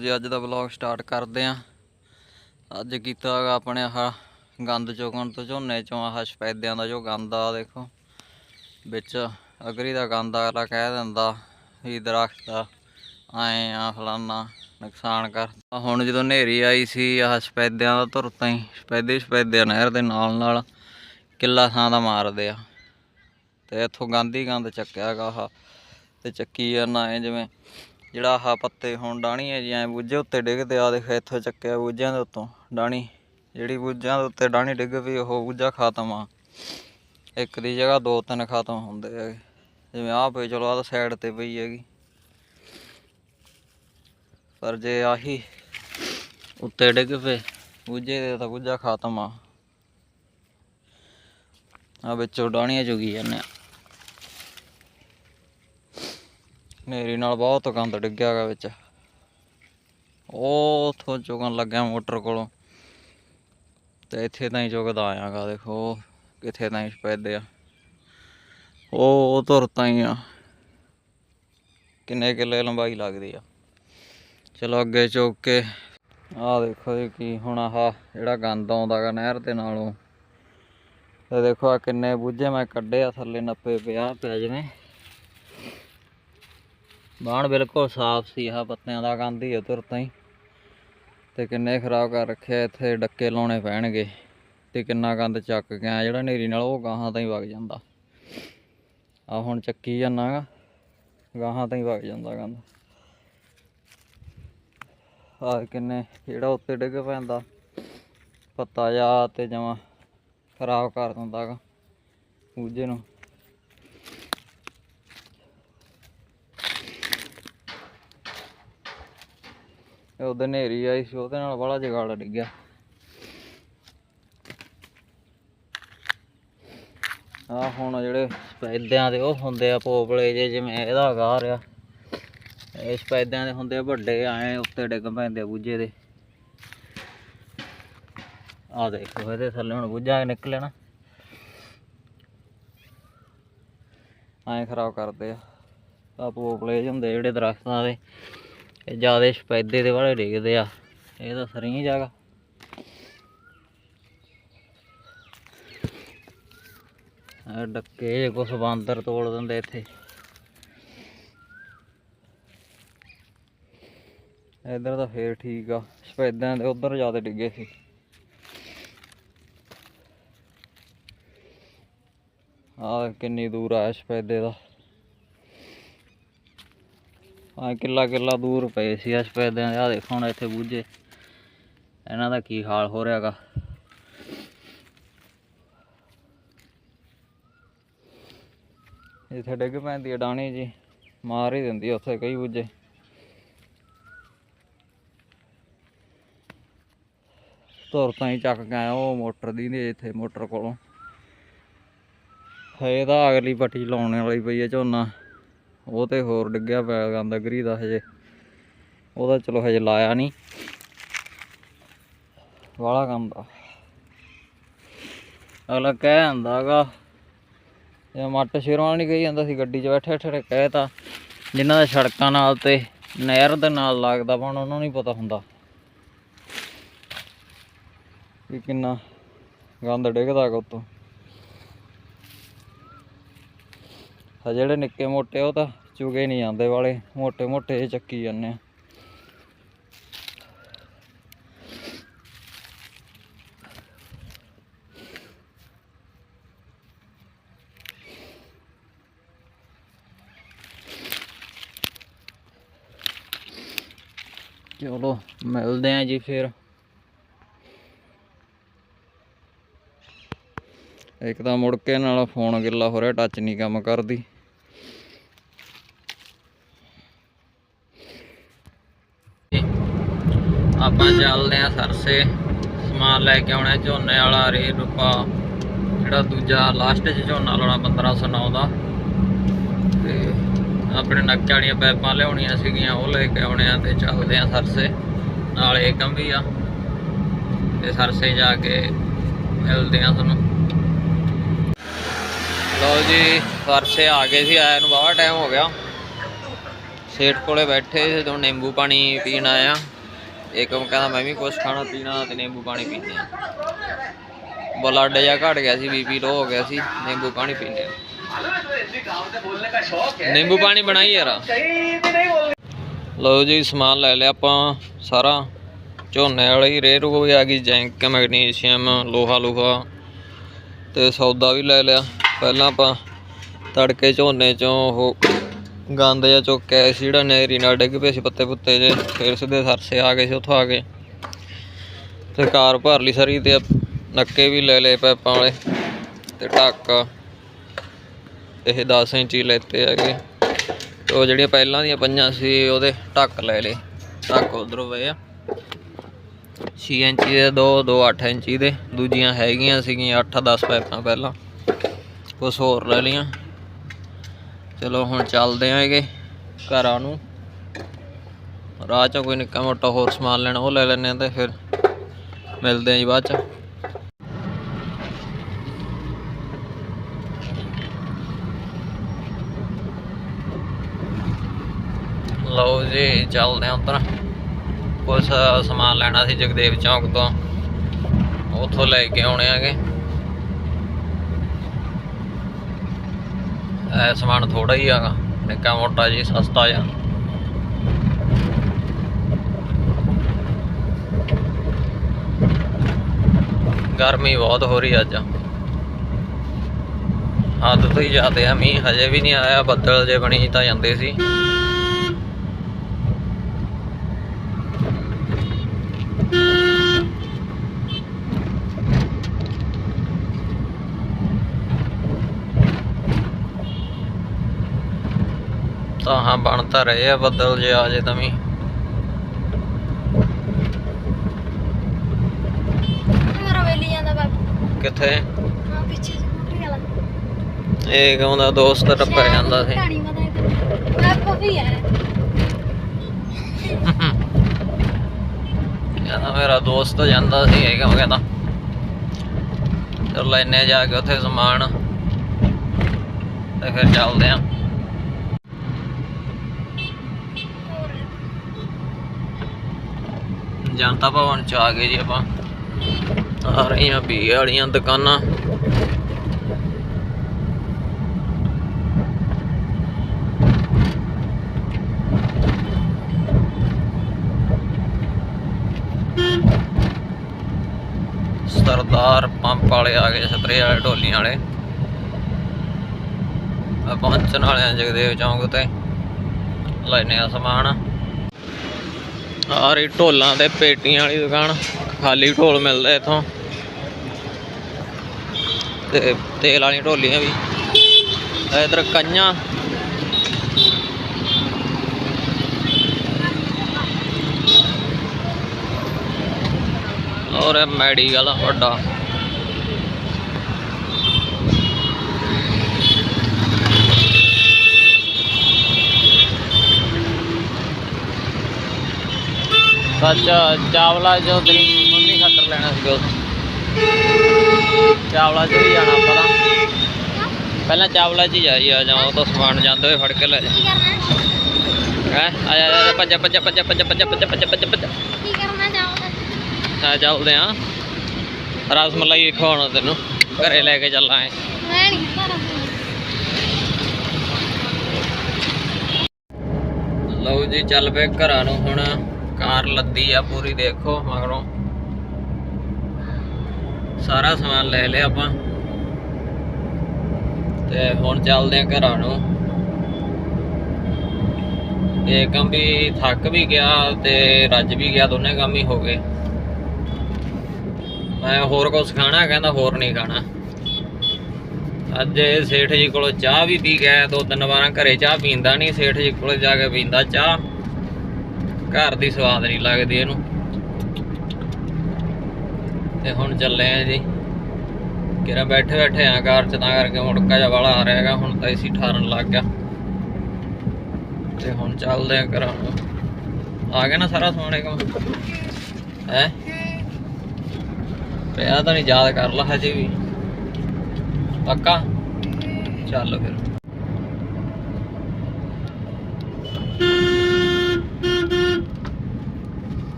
ਜੀ, ਅੱਜ ਦਾ vlog start ਕਰਦੇ ਆਂ। ਅੱਜ ਕੀਤਾ ਹੈਗਾ ਆਪਣੇ ਆਹ ਗੰਦ ਚੁਗਣ ਤੋਂ, ਝੋਨੇ ਚੋਂ ਆਹ ਸਪੈਦਿਆਂ ਦਾ ਜੋ ਗੰਦ ਆ, ਦੇਖੋ। ਵਿੱਚ ਅਗਰੀ ਦਾ ਗੰਦ ਅਗਲਾ ਕਹਿ ਦਿੰਦਾ, ਵੀ ਦਰਖਤ ਆ ਐਂ ਆ, ਫਲਾਨਾ ਨੁਕਸਾਨ ਕਰਦਾ। ਹੁਣ ਜਦੋਂ ਹਨੇਰੀ ਆਈ ਸੀ, ਆਹ ਸਪੈਦਿਆਂ ਦਾ ਧੁਰ ਤਾਂ ਹੀ ਸਫੈਦੇ ਹੀ ਨਹਿਰ ਦੇ ਨਾਲ ਨਾਲ ਕਿੱਲਾ ਥਾਂ ਦਾ ਮਾਰਦੇ ਆ। ਤੇ ਇੱਥੋਂ ਗੰਦ ਹੀ ਗੰਦ ਚੱਕਿਆ ਹੈਗਾ ਆਹ, ਤੇ ਚੱਕੀ ਜਾਂਦਾ ਐ ਜਿਵੇਂ ਜਿਹੜਾ ਆਹ ਪੱਤੇ ਹੁਣ ਡਾਣੀ ਹੈ ਜੀ ਐ ਬੂਝੇ ਉੱਤੇ ਡਿੱਗਦੇ ਆ ਦੇਖ ਇੱਥੋਂ ਚੱਕਿਆ ਬੂਝਿਆਂ ਦੇ ਉੱਤੋਂ ਡਾਣੀ ਜਿਹੜੀ ਬੂਝਿਆਂ ਦੇ ਉੱਤੇ ਡਾਣੀ ਡਿੱਗ ਪਈ, ਉਹ ਬੂਝਾ ਖਤਮ ਆ। ਇੱਕ ਦੀ ਜਗ੍ਹਾ ਦੋ ਤਿੰਨ ਖਤਮ ਹੁੰਦੇ ਹੈਗੇ। ਜਿਵੇਂ ਆਹ ਪਈ, ਚਲੋ ਆਹ ਤਾਂ ਸਾਈਡ ਤੇ ਪਈ ਹੈਗੀ। ਪਰ ਜੇ ਆਹੀ ਉੱਤੇ ਡਿੱਗ ਪਏ, ਬੂਝੇ ਦੇ ਤਾਂ ਬੂਝਾ ਖਾਤਮ ਆ। ਆ ਵਿੱਚੋਂ ਡਾਣੀਆਂ ਚੁਗੀ ਜਾਂਦੇ ਆ। ਹਨੇਰੀ ਨਾਲ ਬਹੁਤ ਗੰਦ ਡਿੱਗਿਆ ਗਾ ਵਿੱਚ। ਉਹ ਉੱਥੋਂ ਚੁਗਣ ਲੱਗਿਆ ਮੋਟਰ ਕੋਲੋਂ। ਤੇ ਇੱਥੇ ਤਾਂ ਹੀ ਚੁਗਦਾ ਆਇਆਗਾ, ਦੇਖੋ ਉਹ ਕਿੱਥੇ ਤਾਂ ਹੀ ਸਪੈਦੇ ਆ। ਉਹ ਤੁਰ ਧੁਰ ਤਾਂ ਹੀ ਆ। ਕਿੰਨੇ ਕਿੱਲੇ ਲੰਬਾਈ ਲੱਗਦੀ ਆ। ਚਲੋ ਅੱਗੇ ਚੁੱਕ ਕੇ, ਆਹ ਦੇਖੋ ਜੀ ਕੀ ਹੁਣ ਆਹ ਜਿਹੜਾ ਗੰਦ ਆਉਂਦਾ ਗਾ ਨਹਿਰ ਦੇ ਨਾਲੋਂ। ਤੇ ਦੇਖੋ ਆ ਕਿੰਨੇ ਬੂਝੇ ਮੈਂ ਕੱਢੇ ਆ, ਥੱਲੇ ਨੱਪੇ ਪਿਆ, ਪੈ ਜਿਵੇਂ। ਬਾਣ ਬਿਲਕੁਲ ਸਾਫ਼ ਸੀ, ਆਹ ਪੱਤਿਆਂ ਦਾ ਗੰਦ ਹੀ ਉਧਰ ਤਾਂ ਹੀ ਤੇ ਕਿੰਨੇ ਖਰਾਬ ਕਰ ਰੱਖਿਆ ਇੱਥੇ, ਡੱਕੇ ਲਾਉਣੇ ਪੈਣਗੇ। ਤੇ ਕਿੰਨਾ ਗੰਦ ਚੱਕ ਗਿਆ ਜਿਹੜਾ ਨੇਰੀ ਨਾਲ ਉਹ ਗਾਹਾਂ ਤਾਂ ਹੀ ਵਗ ਜਾਂਦਾ। ਆ ਹੁਣ ਚੱਕੀ ਜਾਨਾ ਗਾ, ਗਾਹਾਂ ਤਾਂ ਹੀ ਵਗ ਜਾਂਦਾ ਗੰਦ ਆ ਕਿੰਨੇ, ਜਿਹੜਾ ਉੱਤੇ ਡਿੱਗ ਪੈਂਦਾ, ਪੱਤਾ ਜਾ ਤੇ ਜਮਾ ਖਰਾਬ ਕਰ ਦਿੰਦਾ ਗਾ ਬੂਝੇ ਨੂੰ ਇਹ ਉਹਦੇ ਨੇਰੀ ਆਈ ਸੀ, ਉਹਦੇ ਨਾਲ ਬੜਾ ਜਗਾੜ ਡਿੱਗਿਆ। ਆ ਹੁਣ ਜਿਹੜੇ ਸਪੈਦਿਆਂ ਦੇ ਉਹ ਹੁੰਦੇ ਆ ਪੋਪਲੇ ਜੇ ਜਿਵੇਂ ਇਹਦਾ ਗਾਰ ਆ। ਇਹ ਸਪੈਦਿਆਂ ਦੇ ਹੁੰਦੇ ਆ, ਵੱਡੇ ਐ ਉੱਤੇ ਡਿੱਗ ਪੈਂਦੇ ਆ ਬੂਝੇ ਦੇ। ਆ ਦੇਖੋ, ਇਹਦੇ ਥੱਲੇ ਹੁਣ ਬੂਝਾ ਨਿਕਲਿਆ ਨਾ ਐਂ ਖਰਾਬ ਕਰਦੇ ਆ। ਆ ਪੋਪਲੇ ਹੁੰਦੇ ਜਿਹੜੇ ਦਰਖਤਾਂ ਦੇ। ਇਹ ਜਿਆਦੇ ਸਪੈਦੇ ਦੇ ਵਾਲੇ ਡਿੱਗਦੇ ਆ। ਇਹ ਤਾਂ ਸਰੀ ਜਗ੍ਹਾ ਆ ਡੱਕੇ ਜੇ ਕੁਛ ਬਾਂਦਰ ਤੋੜ ਦਿੰਦੇ ਇੱਥੇ। ਇਧਰ ਤਾਂ ਫੇਰ ਠੀਕ ਆ। ਸਪੈਦਿਆਂ ਦੇ ਉਧਰ ਜ਼ਿਆਦਾ ਡਿੱਗੇ ਸੀ। ਆ ਕਿੰਨੀ ਦੂਰ ਆ ਸਪੈਦੇ ਦਾ। ਆ ਕਿੱਲਾ ਕਿੱਲਾ ਦੂਰ ਪਏ ਸੀ ਆ ਪੈਦਿਆਂ ਦੇ ਆ ਦੇਖੋ ਹੁਣ ਇੱਥੇ ਬੂਝੇ। ਇਹਨਾਂ ਦਾ ਕੀ ਹਾਲ ਹੋ ਰਿਹਾਗਾ ਇੱਥੇ ਡਿੱਗ ਪੈਂਦੀ ਆ ਡਾਣੀ ਜੀ। ਮਾਰ ਹੀ ਦਿੰਦੀ ਉੱਥੇ ਕਈ ਬੂਝੇ। ਤੁਰ ਤਾਂ ਹੀ ਚੱਕ ਕੇ ਆਇਆ ਉਹ ਮੋਟਰ ਦੀ ਨੇ ਇੱਥੇ ਮੋਟਰ ਕੋਲੋਂ। ਹਏ ਤਾਂ ਅਗਲੀ ਪੱਟੀ ਲਾਉਣ ਵਾਲੀ ਪਈ ਹੈ ਝੋਨਾ। ਉਹ ਤੇ ਹੋਰ ਡਿੱਗਿਆ ਪਿਆ ਗੰਦ ਗਰੀ ਦਾ ਹਜੇ। ਉਹਦਾ ਚਲੋ ਹਜੇ ਲਾਇਆ ਨਹੀਂ ਵਾਲਾ ਕੰਮ ਦਾ ਅਗਲਾ ਕਹਿ ਜਾਂਦਾਗਾ ਇਹ ਮੱਟ ਸ਼ੇਰਵਾਂ ਨਹੀਂ ਕਹੀ ਜਾਂਦਾ ਸੀ ਗੱਡੀ 'ਚ ਬੈਠੇ ਬੈਠੇ ਕਹਿ ਤਾ, ਜਿਨ੍ਹਾਂ ਦਾ ਸੜਕਾਂ ਨਾਲ ਤੇ ਨਹਿਰ ਦੇ ਨਾਲ ਲੱਗਦਾ ਪਰ ਉਹਨਾਂ ਨੂੰ ਨਹੀਂ ਪਤਾ ਹੁੰਦਾ। ਵੀ ਕਿੰਨਾ ਗੰਦ ਡਿੱਗਦਾ ਗਾ ਉੱਤੋਂ ਆ ਜਿਹੜੇ ਨਿੱਕੇ ਮੋਟੇ ਉਹ ਤਾਂ ਚੁਗੇ ਨਹੀਂ ਜਾਂਦੇ ਵਾਲੇ। ਮੋਟੇ ਮੋਟੇ ਚੱਕੀ ਜਾਂਦੇ ਆ। ਚਲੋ, ਮਿਲਦੇ ਆ ਜੀ ਫਿਰ। ਇੱਕ ਤਾਂ ਮੁੜ ਕੇ ਨਾਲ ਫੋਨ ਗਿੱਲਾ ਹੋ ਰਿਹਾ ਟੱਚ ਨਹੀਂ ਕੰਮ ਕਰਦੀ। ਆਪਾਂ ਚੱਲਦੇ ਆ ਸਰਸੇ। ਸਮਾਨ ਲੈ ਕੇ ਆਉਣਾ, ਝੋਨੇ ਵਾਲਾ ਰੇ ਰੁਪਾ। ਜਿਹੜਾ ਦੂਜਾ ਲਾਸਟ 'ਚ ਝੋਨਾ ਲਾਉਣਾ 1509 ਦਾ। ਤੇ ਆਪਣੇ ਨੱਕੇ ਵਾਲੀਆਂ ਪੈਪਾਂ ਲਿਆਉਣੀਆਂ ਸੀਗੀਆਂ, ਉਹ ਲੈ ਕੇ ਆਉਣੇ ਆ ਤੇ ਚੱਲਦੇ ਆ ਸਰਸੇ। ਨਾਲ ਏਕਮ ਵੀ ਆ। ਤੇ ਸਰਸੇ ਜਾ ਕੇ ਮਿਲਦੇ ਆ ਤੁਹਾਨੂੰ। ਲਓ ਜੀ ਸਰਸੇ ਆ ਗਏ ਸੀ, ਆਇਆ ਨੂੰ ਬਾਹਰ ਟਾਈਮ ਹੋ ਗਿਆ। ਸੇਠ ਕੋਲੇ ਬੈਠੇ ਸੀ ਜਦੋਂ ਨਿੰਬੂ ਪਾਣੀ ਪੀਣ ਆਇਆ ਇੱਕ ਕਹਿੰਦਾ, ਮੈਂ ਵੀ ਕੁਝ ਖਾਣਾ ਪੀਣਾ ਤੇ ਨਿੰਬੂ ਪਾਣੀ ਪੀਂਦੇ ਆ। ਬਲੱਡ ਜਿਹਾ ਘਟ ਗਿਆ ਸੀ, ਬੀਪੀ ਲੋ ਹੋ ਗਿਆ ਸੀ, ਨਿੰਬੂ ਪਾਣੀ ਪੀਂਦੇ ਆ। ਨਿੰਬੂ ਪਾਣੀ ਬਣਾਈ ਯਾਰ। ਲਓ ਜੀ, ਸਮਾਨ ਲੈ ਲਿਆ ਆਪਾਂ ਸਾਰਾ। ਝੋਨੇ ਵਾਲੀ ਰੇਹ ਰੂਹ ਵੀ ਆ ਗਈ ਜ਼ੈਂਕ, ਮੈਗਨੀਸ਼ੀਅਮ ਲੋਹਾ ਲੋਹਾ ਤੇ ਸੌਦਾ ਵੀ ਲੈ ਲਿਆ। ਪਹਿਲਾਂ ਆਪਾਂ ਤੜਕੇ ਝੋਨੇ ਚੋਂ ਉਹ ਗੰਦ ਜਾਂ ਚੁੱਕ ਆਏ ਸੀ, ਜਿਹੜਾ ਨਹਿਰੀ ਨਾਲ ਡਿੱਗ ਪਏ ਸੀ ਪੱਤੇ ਪੁੱਤੇ ਜੇ ਫਿਰ ਸਿੱਧੇ ਸਰਸੇ ਆ ਗਏ ਸੀ, ਉੱਥੋਂ ਆ ਕੇ ਤੇ ਕਾਰ ਭਰ ਲਈ ਸਰੀ ਤੇ ਨੱਕੇ ਵੀ ਲੈ ਲਏ ਪੈਪਾਂ ਵਾਲੇ ਤੇ ਢੱਕ। ਇਹ 10 ਇੰਚੀ ਲੈਤੇ ਹੈਗੇ। ਉਹ ਜਿਹੜੀਆਂ ਪਹਿਲਾਂ ਦੀਆਂ ਪੰਜਾਂ ਸੀ, ਉਹਦੇ ਢੱਕ ਲੈ ਲਏ। ਢੱਕ ਉਧਰੋਂ ਪਏ ਆ। 6 ਇੰਚੀ ਦੇ, ਦੋ ਦੋ 8 ਇੰਚੀ ਦੇ। ਦੂਜੀਆਂ ਹੈਗੀਆਂ ਸੀਗੀਆਂ 8 10 ਪੈਪਾਂ ਪਹਿਲਾਂ। ਕੁਛ ਹੋਰ ਲੈ ਲਈਆਂ। ਚਲੋ ਹੁਣ ਚੱਲਦੇ ਆਂਗੇ ਘਰਾਂ ਨੂੰ। ਰਾਹ ਚੋਂ ਕੋਈ ਨਿੱਕਾ ਮੋਟਾ ਹੋਰ ਸਮਾਨ ਲੈਣਾ, ਉਹ ਲੈ ਲੈਣੇ ਆ ਤੇ ਫਿਰ ਮਿਲਦੇ ਆਂ ਜੀ ਬਾਅਦ ਚ। ਲਓ ਜੀ, ਚੱਲਦੇ ਆਂ ਉੱਧਰ। ਕੁਛ ਸਮਾਨ ਲੈਣਾ ਸੀ ਜਗਦੇਵ ਚੌਂਕ ਤੋਂ। ਉੱਥੋਂ ਲੈ ਕੇ ਆਉਣੇ ਆਗੇ ਇਹ ਸਮਾਨ ਥੋੜਾ ਹੀ ਆਗਾ ਨਿੱਕਾ ਮੋਟਾ ਜੀ, ਸਸਤਾ ਜਿਹਾ। ਗਰਮੀ ਬਹੁਤ ਹੋ ਰਹੀ ਅੱਜ। ਹੱਦ ਤੋਂ ਹੀ ਜ਼ਿਆਦਾ ਆ। ਮੀਂਹ ਹਜੇ ਵੀ ਨਹੀਂ ਆਇਆ, ਬੱਦਲ ਜੇ ਬਣੀ ਤਾਂ ਜਾਂਦੇ ਸੀ। ਤਾਂ ਰਹੇ ਆ ਬੱਦਲ ਜੇ ਆ ਜੇ ਤਾਂ ਵੀ। ਮੇਰਾ ਵੇਲੀ ਜਾਂਦਾ ਬਾਬੂ। ਕਿੱਥੇ? ਹਾਂ ਪਿੱਛੇ ਸਕੂਟਰੀ ਵਾਲਾ। ਇਹ ਕਹਿੰਦਾ ਦੋਸਤ ਟੱਪਰ ਜਾਂਦਾ ਸੀ। ਹੈ। ਕਹਿੰਦਾ ਮੇਰਾ ਦੋਸਤ ਜਾਂਦਾ ਸੀ ਇਹ ਕਿਉਂ ਕਹਿੰਦਾ? ਚਲ ਲੈਨੇ ਜਾ ਕੇ ਉੱਥੇ ਸਮਾਨ ਤੇ ਫਿਰ ਚੱਲਦੇ ਆਂ। ਜਨਤਾ ਭਵਨ ਚ ਆ ਗਏ ਜੀ ਆਪਾਂ। ਆ ਰਹੀਆਂ ਵੀ ਵਾਲੀਆਂ ਦੁਕਾਨਾਂ। ਸਰਦਾਰ ਪੰਪ ਵਾਲੇ ਆ ਗਏ ਸਪਰੇ ਵਾਲੇ ਢੋਲੀਆਂ ਵਾਲੇ। ਪਹੁੰਚਣ ਵਾਲੇ ਆ ਜਗਦੇਵ ਚੌਂਕ ਤੇ ਲੈਨੇ ਆ ਸਮਾਨ। ਸਾਰੀ ਢੋਲਾਂ ਤੇ ਪੇਟੀਆਂ ਵਾਲੀ ਦੁਕਾਨ, ਖਾਲੀ ਢੋਲ ਮਿਲਦਾ ਇੱਥੋਂ। ਤੇ ਤੇਲ ਵਾਲੀਆਂ ਢੋਲੀਆਂ ਵੀ। ਇਧਰ ਕੰਨਾਂ। ਔਰ ਮੈਡੀਕਲ ਵੱਡਾ। ਸੱਚ ਚਾਵਲਾ ਜੋ ਤੇਰੀ ਮੰਮੀ ਖਾਤਰ ਲੈਣਾ ਸੀ ਉਹ ਚਾਵਲਾ ਚ ਵੀ ਜਾਣਾ ਆਪਾਂ ਪਹਿਲਾਂ ਚਾਵਲਾ ਚ ਹੀ ਜਾਈ ਆ ਜਾਂ ਉਹ ਤੋਂ ਸਮਾਨ ਜਾਂਦੇ ਹੋਏ ਫੜ ਕੇ ਲੈ ਜਾ। ਹੈ? ਆ ਜਾ ਆ ਜਾ ਭੱਜ ਭੱਜ ਭੱਜ ਭੱਜ ਭੱਜ ਭੱਜ ਭੱਜ ਭੱਜ ਭੱਜ। ਕੀ ਕਰਨਾ? ਚਾਹੁੰਦਾ ਆ ਚੱਲਦੇ ਆ। ਰਸ ਮਲਾਈ ਖਵਾਉਣਾ ਤੈਨੂੰ। ਘਰੇ ਲੈ ਕੇ ਚੱਲਾਂਗੇ ਮੈਂ ਨਹੀਂ ਲਓ ਜੀ ਚੱਲ ਪਏ ਘਰਾਂ ਨੂੰ ਹੁਣ। ਕਾਰ ਲੱਦੀ ਆ ਪੂਰੀ, ਦੇਖੋ ਮਗਰੋਂ। ਸਾਰਾ ਸਮਾਨ ਲੈ ਲਿਆ ਆਪਾਂ। ਤੇ ਹੁਣ ਚੱਲਦੇ ਆ ਘਰਾਂ ਨੂੰ। ਇਹ ਕੰਮ ਵੀ, ਥੱਕ ਵੀ ਗਿਆ ਤੇ ਰੱਜ ਵੀ ਗਿਆ, ਦੋਨੇ ਕੰਮ ਹੀ ਹੋ ਗਏ। ਮੈਂ ਹੋਰ ਕੁਝ ਖਾਣਾ, ਕਹਿੰਦਾ ਹੋਰ ਨਹੀਂ ਖਾਣਾ। ਅੱਜ ਸੇਠ ਜੀ ਕੋਲੋਂ ਚਾਹ ਵੀ ਪੀ ਗਿਆ ਦੋ ਤਿੰਨ ਵਾਰਾਂ ਘਰੇ ਚਾਹ ਪੀਂਦਾ ਨਹੀਂ, ਸੇਠ ਜੀ ਕੋਲ ਜਾ ਕੇ ਪੀਂਦਾ ਚਾਹ। ਘਰ ਦੀ ਸਵਾਦ ਨਹੀਂ ਲੱਗਦੀ ਇਹਨੂੰ। ਤੇ ਹੁਣ ਚੱਲੇ ਆ ਜੀ। ਕਿਰਾ ਬੈਠੇ ਬੈਠੇ ਆ ਕਾਰ ਚ, ਤਾਂ ਕਰਕੇ ਮੁੜਕਾ ਜਿਹਾ ਵਾਲਾ ਆ ਰਿਹਾ ਹੁਣ ਤਾਂ ਏਸੀ ਠਾਰਨ ਲੱਗ ਗਿਆ। ਤੇ ਹੁਣ ਚੱਲਦੇ ਆ ਘਰਾਂ ਨੂੰ। ਆ ਗਿਆ ਨਾ ਸਾਰਾ ਸਮਾਨ ਇਹ ਹੈ? ਪਿਆ ਤਾਂ ਨਹੀਂ, ਯਾਦ ਕਰ ਲਾ ਹਜੇ ਵੀ। ਪੱਕਾ? ਚੱਲ ਫਿਰ।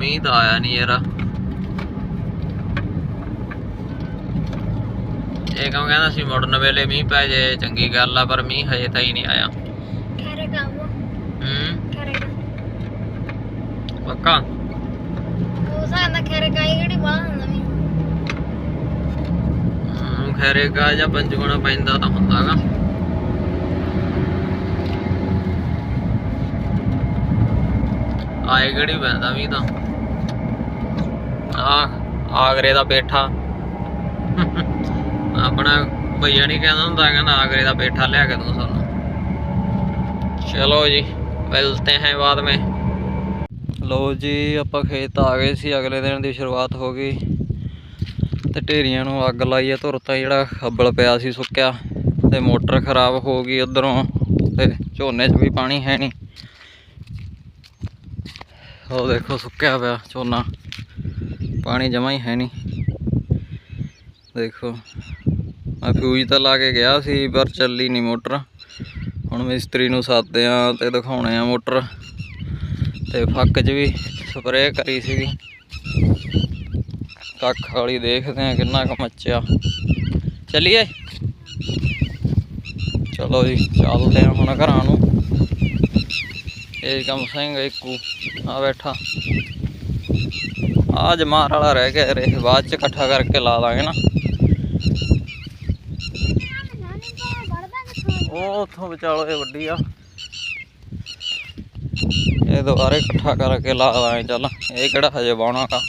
ਮੀਂਹ ਤਾਂ ਆਇਆ ਨਹੀਂ ਯਾਰ। ਇਹ ਕੰਮ ਕਹਿੰਦਾ ਸੀ ਮੁੜਨ ਵੇਲੇ ਮੀਂਹ ਪੈ ਜੇ ਚੰਗੀ ਗੱਲ ਆ ਪਰ ਮੀਂਹ ਹਜੇ ਤਾਂ ਹੀ ਨਹੀਂ ਆਇਆ। ਖਰੇ ਕਾਮੋ ਹੂੰ? ਖਰੇ ਪੱਕਾ? ਉਹ ਸਾਡਾ ਖਰੇ ਕਾਈ ਗੜੀ ਬਾਹਰ ਹੁੰਦਾ ਵੀ ਹੂੰ, ਖੈਰੇ ਕਾ ਜਾਂ ਪੰਜਗੁਣਾ ਪੈਂਦਾ ਤਾਂ ਹੁੰਦਾਗਾ। ਆਏ ਗੜੀ ਪੈਂਦਾ ਵੀ ਤਾਂ? ਆ ਆਗਰੇ ਦਾ ਪੇਠਾ। ਆਪਣਾ ਭਈਆ ਨਹੀਂ ਕਹਿੰਦਾ ਹੁੰਦਾ, ਕਹਿੰਦਾ ਆਗਰੇ ਦਾ ਪੇਠਾ ਲਿਆ ਕੇ ਦੂੰ ਸਾਨੂੰ। ਚਲੋ ਜੀ, ਮਿਲਤੇ ਹੈ ਬਾਅਦ ਮੇ। ਲੋ ਜੀ, ਆਪਾਂ ਖੇਤ ਆ ਗਏ ਸੀ, ਅਗਲੇ ਦਿਨ ਦੀ ਸ਼ੁਰੂਆਤ ਹੋ ਗਈ। ਤੇ ਢੇਰੀਆਂ ਨੂੰ ਅੱਗ ਲਾਈ ਆ, ਧੁਰਤਾ ਜਿਹੜਾ ਖੱਬਲ ਪਿਆ ਸੀ ਸੁੱਕਿਆ। ਤੇ ਮੋਟਰ ਖਰਾਬ ਹੋ ਗਈ ਉਧਰੋਂ, ਤੇ ਝੋਨੇ 'ਚ ਵੀ ਪਾਣੀ ਹੈ ਨਹੀਂ ਉਹ ਦੇਖੋ, ਸੁੱਕਿਆ ਪਿਆ ਝੋਨਾ। ਪਾਣੀ ਜਮਾ ਹੀ ਹੈ ਨਹੀਂ। ਦੇਖੋ, ਮੈਂ ਫਿਊਜ਼ ਤਾਂ ਲਾ ਕੇ ਗਿਆ ਸੀ, ਪਰ ਚੱਲੀ ਨਹੀਂ ਮੋਟਰ। ਹੁਣ ਮਿਸਤਰੀ ਨੂੰ ਸਾਦੇ ਆ ਤੇ ਦਿਖਾਉਣੇ ਆ ਮੋਟਰ। ਤੇ ਫੱਕ 'ਚ ਵੀ ਸਪਰੇਅ ਕਰੀ ਸੀਗੀ। ਕੱਖ ਵਾਲੀ ਦੇਖਦੇ ਆ ਕਿੰਨਾ ਕੁ ਮੱਚਿਆ। ਚੱਲੀਏ। ਚਲੋ ਜੀ, ਚੱਲਦੇ ਆ ਹੁਣ ਘਰਾਂ ਨੂੰ। ਇਹ ਕੰਮ ਸਿੰਘ ਇੱਕੂ, ਆ ਬੈਠਾ। ਆ ਜਮਾਰ ਵਾਲਾ ਰਹਿ ਗਿਆ ਰੇ ਬਾਅਦ ਚ ਇਕੱਠਾ ਕਰਕੇ ਲਾ ਦਾਂਗੇ ਨਾ। ਉਹ ਉਥੋਂ ਵਿਚਾਲੋ ਇਹ ਵੱਡੀ ਆ। ਇਹ ਦੁਬਾਰੇ ਇਕੱਠਾ ਕਰਕੇ ਲਾ ਦਾਂਗੇ, ਚੱਲ। ਇਹ ਕਿਹੜਾ ਹਜੇ ਬਾਉਣਾ ਕਾ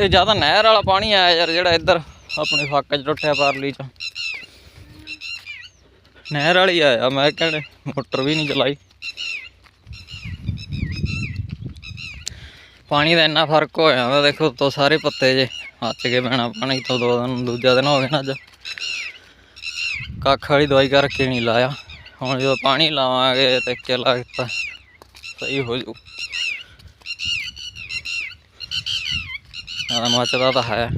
ਇਹ ਜ਼ਿਆਦਾ ਨਹਿਰ ਵਾਲਾ ਪਾਣੀ ਆਇਆ ਯਾਰ, ਜਿਹੜਾ ਇੱਧਰ ਆਪਣੇ ਫੱਕ 'ਚ ਟੁੱਟਿਆ ਪਰਲੀ 'ਚ। ਨਹਿਰ ਵਾਲੀ ਆਇਆ, ਮੈਂ ਕਹਿੰਦੇ ਮੋਟਰ ਵੀ ਨਹੀਂ ਚਲਾਈ। ਪਾਣੀ ਦਾ ਇੰਨਾ ਫ਼ਰਕ ਹੋ ਜਾਂਦਾ, ਦੇਖੋ ਉੱਤੋਂ ਸਾਰੇ ਪੱਤੇ ਜੇ ਹੱਥ ਕੇ ਪੈਣਾ ਪਾਣੀ ਤੋਂ ਦੋ ਦਿਨ, ਦੂਜਾ ਦਿਨ ਹੋ ਗਿਆ ਨਾ ਅੱਜ। ਕੱਖ ਵਾਲੀ ਦਵਾਈ ਕਰਕੇ ਨਹੀਂ ਲਾਇਆ। ਹੁਣ ਜਦੋਂ ਪਾਣੀ ਲਾਵਾਂਗੇ ਤੇ ਕਿ ਲੱਗਦਾ ਸਹੀ ਹੋ ਜੂ ਆ ਮੱਚਦਾ ਤਾਂ ਹੈ।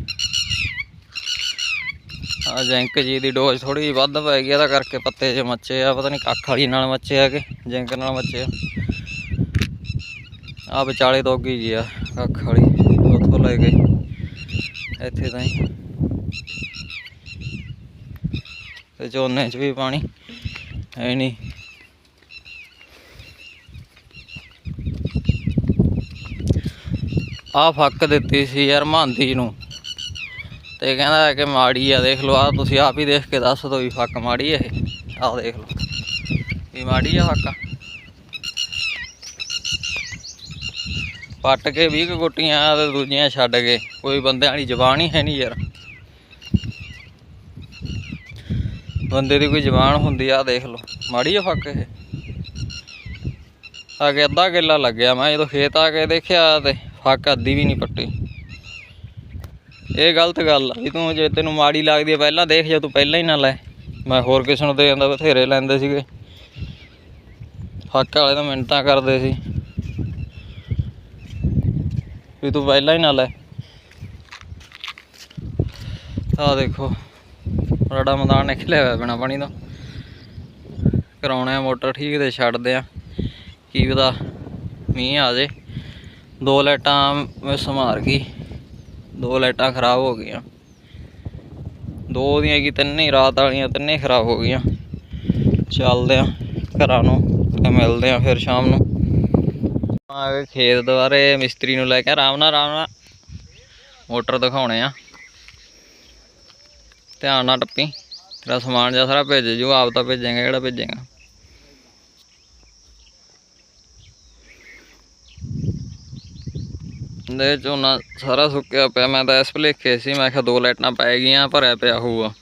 ਆ ਜੈਂਕ ਜੀ ਦੀ ਡੋਜ਼ ਥੋੜੀ ਵੱਧ ਪੈ ਗਈ, ਇਹਦਾ ਕਰਕੇ ਪੱਤੇ ਜੇ ਮੱਚੇ ਆ, ਪਤਾ ਨਹੀਂ ਕੱਖ ਵਾਲੀ ਨਾਲ ਮੱਚੇ ਆ ਕਿ ਜੈਂਕ ਨਾਲ ਮੱਚੇ ਆ। ਆ ਵਿਚਾਲੇ ਤੋਂ ਅੱਗੇ ਜੀ ਆ ਕੱਖ ਵਾਲੀ ਉੱਥੋਂ ਲੈ ਗਈ ਇੱਥੇ ਤਾਈਂ। ਤੇ ਝੋਨੇ 'ਚ ਵੀ ਪਾਣੀ ਹੈ ਨਹੀਂ। ਆ ਫੱਕ ਦਿੱਤੀ ਸੀ ਯਾਰ ਮਹਾਂਦੀ ਨੂੰ। ਤੇ ਕਹਿੰਦਾ ਕਿ ਮਾੜੀ ਆ, ਦੇਖ ਲਓ ਆ ਤੁਸੀਂ ਆਪ ਹੀ ਦੇਖ ਕੇ ਦੱਸ ਦਿਓ ਵੀ ਫੱਕ ਮਾੜੀ ਆ ਇਹ। ਆਹ ਦੇਖ ਲਓ। ਵੀ ਮਾੜੀ ਆ ਫੱਕ। ਪੱਟ ਕੇ 20 ਕੁ ਗੁੱਟੀਆਂ ਤੇ ਦੂਜੀਆਂ ਛੱਡ ਕੇ। ਕੋਈ ਬੰਦਿਆਂ ਵਾਲੀ ਜ਼ਬਾਨ ਹੀ ਹੈ ਨਹੀਂ ਯਾਰ। ਬੰਦੇ ਦੀ ਕੋਈ ਜ਼ਬਾਨ ਹੁੰਦੀ ਆ ਦੇਖ ਲਓ। ਮਾੜੀ ਆ ਫੱਕ ਇਹ। ਆ ਅੱਧਾ ਕਿੱਲਾ ਲੱਗਿਆ ਮੈਂ, ਜਦੋਂ ਖੇਤ ਆ ਕੇ ਦੇਖਿਆ ਤੇ ਫੱਕ ਅੱਧੀ ਵੀ ਨਹੀਂ ਪੱਟੀ। ਇਹ ਗਲਤ ਗੱਲ ਆ ਵੀ ਤੂੰ ਜੇ ਤੈਨੂੰ ਮਾੜੀ ਲੱਗਦੀ ਹੈ ਪਹਿਲਾਂ ਦੇਖ ਜਾ ਤੂੰ ਪਹਿਲਾਂ ਹੀ ਨਾ ਲੈ। ਮੈਂ ਹੋਰ ਕਿਸੇ ਨੂੰ ਦੇ ਜਾਂਦਾ, ਬਥੇਰੇ ਲੈਂਦੇ ਸੀਗੇ। ਫੱਕ ਵਾਲੇ ਤਾਂ ਮਿੰਟਾਂ ਕਰਦੇ ਸੀ। ਵੀ ਤੂੰ ਪਹਿਲਾਂ ਹੀ ਨਾ ਲੈ। ਆ ਦੇਖੋ, ਰੜਾ ਮੈਦਾਨ ਨਿਕਲਿਆ ਹੋਇਆ ਬਿਨਾ ਪਾਣੀ ਦਾ ਕਰਾਉਣੇ ਮੋਟਰ, ਠੀਕ ਤੇ ਛੱਡਦੇ ਆ। ਕੀ ਪਤਾ, ਮੀਂਹ ਆ ਜੇ। ਦੋ ਲਾਈਟਾਂ ਮੈਂ ਮਾਰ ਗਈ। ਦੋ ਲਾਈਟਾਂ ਖਰਾਬ ਹੋ ਗਈਆਂ। ਦੋ ਦੀਆਂ ਕੀ ਤਿੰਨੇ ਹੀ, ਰਾਤ ਵਾਲੀਆਂ ਤਿੰਨੇ ਖਰਾਬ ਹੋ ਗਈਆਂ। ਚੱਲਦੇ ਆ ਘਰਾਂ ਨੂੰ ਤੇ ਮਿਲਦੇ ਆ ਫਿਰ ਸ਼ਾਮ ਨੂੰ। ਆ ਗਏ ਖੇਤ ਦੁਆਰੇ ਮਿਸਤਰੀ ਨੂੰ ਲੈ ਕੇ ਆਰਾਮ ਨਾਲ ਆਰਾਮ ਨਾਲ ਮੋਟਰ ਦਿਖਾਉਣੇ ਆ। ਧਿਆਨ ਨਾਲ ਟੱਪੀ। ਤੇਰਾ ਸਮਾਨ ਜਿਹਾ ਸਾਰਾ ਭੇਜ ਜੂ, ਆਪ ਤਾਂ ਭੇਜੇਗਾ ਜਿਹੜਾ ਭੇਜੇਗਾ? ਦੇ ਝੋਨਾ ਸਾਰਾ ਸੁੱਕਿਆ ਪਿਆ। ਮੈਂ ਤਾਂ ਇਸ ਭਲੇਖੇ ਸੀ, ਮੈਂ ਕਿਹਾ ਦੋ ਲਾਈਟਾਂ ਪੈ ਗਈਆਂ, ਭਰਿਆ ਪਿਆ ਹੋਊਗਾ।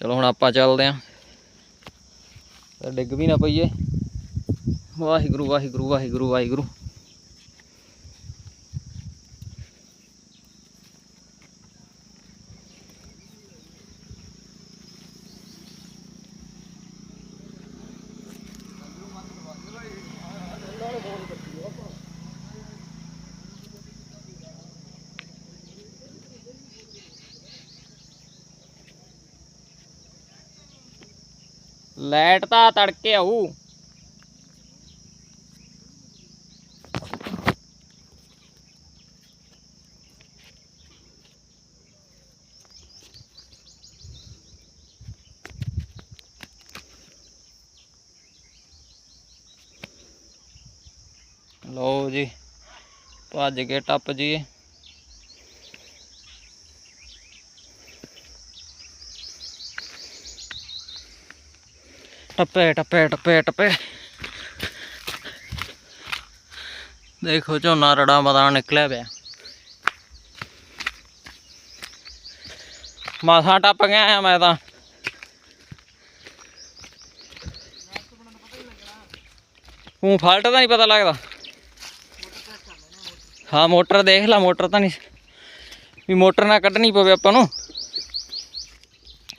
ਚਲੋ ਹੁਣ ਆਪਾਂ ਚੱਲਦੇ ਆਂ। ਡਿੱਗ ਵੀ ਨਾ ਪਈਏ। ਵਾਹਿਗੁਰੂ ਵਾਹਿਗੁਰੂ ਵਾਹਿਗੁਰੂ ਵਾਹਿਗੁਰੂ। ਲਾਈਟ ਤਾਂ ਤੜਕੇ ਆਊ ਲਓ ਜੀ ਭੱਜ ਕੇ ਟੱਪ ਜੀਏ ਟੱਪੇ ਟੱਪੇ ਟੱਪੇ ਟੱਪੇ। ਦੇਖੋ ਝੋਨਾ ਰੜਾ ਮਦਾ ਨਿਕਲਿਆ ਪਿਆ। ਮਾਸਾ ਟੱਪ ਗਿਆ ਆ ਮੈਂ ਤਾਂ। ਉਹ ਫਾਲਟ ਦਾ ਨਹੀਂ ਪਤਾ ਲੱਗਦਾ। ਹਾਂ ਮੋਟਰ ਦੇਖ ਲਾ ਮੋਟਰ ਤਾਂ ਨਹੀਂ ਵੀ ਮੋਟਰ ਨਾ ਕੱਢਣੀ ਪਵੇ ਆਪਾਂ ਨੂੰ।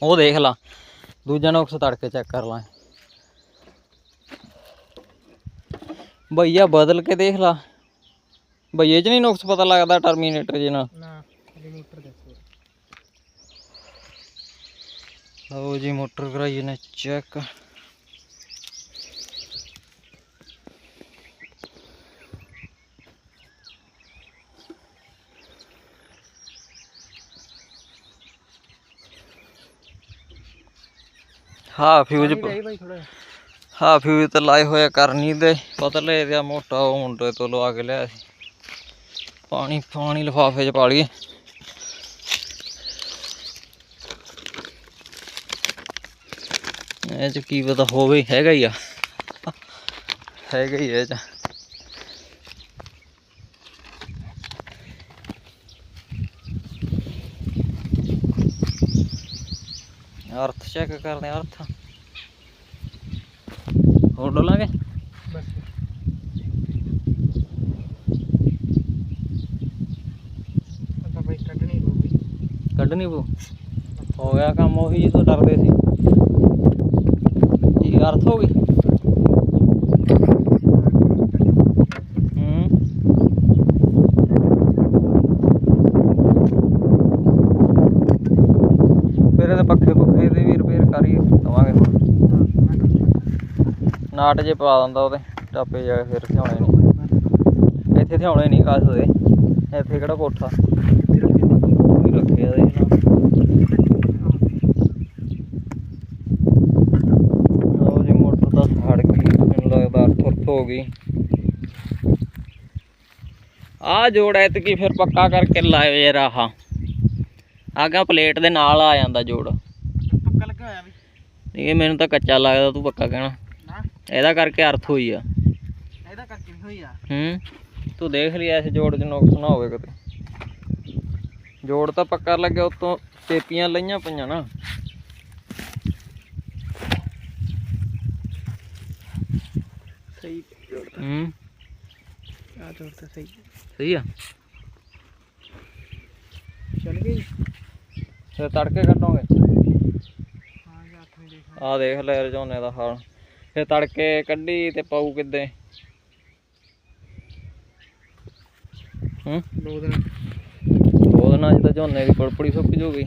ਉਹ ਦੇਖ ਲਾ। ਦੂਜਾ ਨੁਕਸ ਤੜਕੇ ਚੈੱਕ ਕਰ ਲਾਂ। ਭਈਆ ਬਦਲ ਕੇ ਦੇਖ ਲਾ। ਭਈਏ ਚ ਨਹੀਂ ਨੁਕਸ ਪਤਾ ਲੱਗਦਾ ਟਰਮੀਨੇਟਰ ਜੇ ਨਾਲ? ਨਾ ਮੋਟਰ ਦੇਖੋ। ਲਓ ਜੀ ਮੋਟਰ ਕਰਾਈਏ ਨੇ ਚੈੱਕ ਹਾਂ ਫਿਊਜ਼ ਭਾਈ ਥੋੜਾ ਹਾਂ ਫਿਊਜ਼ ਤੇ ਲਾਏ ਹੋਇਆ ਕਰਨੀ ਦੇ। ਪਤਲੇ ਜਿਹਾ ਮੋਟਾ ਉਹ ਮੁੰਡੇ ਤੋਂ ਲਵਾ ਕੇ ਲਿਆ ਸੀ। ਪਾਣੀ ਪਾਣੀ ਲਿਫਾਫੇ 'ਚ ਪਾ ਲਈਏ। ਇਹ ਚ ਕੀ ਪਤਾ ਹੋਵੇ ਹੈਗਾ ਹੀ ਆ। ਹੈਗਾ ਹੀ ਇਹ ਚ ਅਰਥ ਚੈੱਕ ਕਰਦੇ ਆ ਅਰਥ ਹੋਰ ਡੋਲਾਂਗੇ? ਬਸ। ਕੱਢਣੀ ਹੋਊਗੀ ਕੱਢਣੀ ਪਊ? ਹੋ। ਗਿਆ ਕੰਮ ਉਹੀ ਜਿੱਥੋਂ ਡਰਦੇ ਸੀ ਕੀ ਅਰਥ ਹੋ ਗਈ ਹੂੰ ਫਿਰ ਇਹਦੇ ਪੱਖੇ ਪੁੱਖੇ ਦੇ ਵੀ ਰਿਪੇਅਰ ਕਰ ਹੀ ਦਵਾਂਗੇ ਹੁਣ ਨਾਟ ਜੇ ਪਾ ਦਿੰਦਾ ਉਹਦੇ ਟਾਪੇ ਜਾ ਕੇ ਫਿਰ ਥਿਆਉਣੇ ਨਹੀਂ ਇੱਥੇ ਥਿਆਉਣੇ ਨਹੀਂ ਕਾਸ ਦੇ ਇੱਥੇ ਕਿਹੜਾ ਕੋਠਾ? ਰੱਖਿਆ ਦੇਖ ਲਾ ਉਹ ਜੀ ਮੋਟਰ ਤਾਂ ਸੜ ਗਈ ਮੈਨੂੰ ਲੱਗਦਾ ਤੁਰਤ ਹੋ ਗਈ। ਆ ਜੋੜ ਐਤਕੀ ਫਿਰ ਪੱਕਾ ਕਰਕੇ ਲਾਇਓ ਯਾਰ ਆਹ। ਆਗਾ ਪਲੇਟ ਦੇ ਨਾਲ ਆ ਜਾਂਦਾ ਜੋੜ। ਪੱਕਾ ਲੱਗਾ ਹੋਇਆ ਵੀ। ਇਹ ਮੈਨੂੰ ਤਾਂ ਕੱਚਾ ਲੱਗਦਾ ਤੂੰ ਪੱਕਾ ਕਹਿਣਾ। ਇਹਦਾ ਕਰਕੇ ਅਰਥ ਹੋਈ ਆ। ਇਹਦਾ ਕਰਕੇ ਵੀ ਹੋਈ ਆ। ਹੂੰ। ਤੂੰ ਦੇਖ ਲਿਆ ਇਸ ਜੋੜ 'ਚ ਨੁਕਸ ਨਾ ਹੋਵੇ ਕਿਤੇ। ਜੋੜ ਤਾਂ ਪੱਕਾ ਲੱਗਿਆ ਉਤੋਂ ਟੇਪੀਆਂ ਲਈਆਂ ਪਈਆਂ ਨਾ। ਸਹੀ। ਹੂੰ। ਆ ਜੋੜ ਤਾਂ ਸਹੀ। ਸਹੀ ਆ। ਚੱਲ ਗਈ। ਫਿਰ ਤੜਕੇ ਕੱਢੋਗੇ। ਹਾਂ ਜੀ ਹੱਥ ਨਹੀਂ ਦੇਖ ਆ ਦੇਖ ਲੈ ਝੋਨੇ ਦਾ ਹਾਲ। ਫਿਰ ਤੜਕੇ ਕੱਢੀ ਤੇ ਪਾਉ ਕਿੱਦੇ? ਹੂੰ? ਦੋ ਦਿਨ। ਦੋ ਦਿਨਾਂ 'ਚ ਤਾਂ ਝੋਨੇ ਦੀ ਪੜਪੜੀ ਸੁੱਕ ਜੂਗੀ।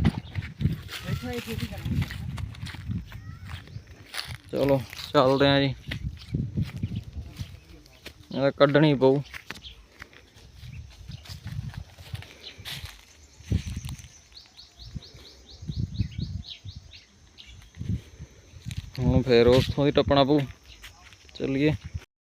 ਚਲੋ ਚੱਲਦੇ ਆਂ ਜੀ। ਇਹ ਕੱਢਣੀ ਪਊ। ਫੇਰ ਉੱਥੋਂ ਦੀ ਟੱਪਣਾ ਪਊ। ਚੱਲੀਏ।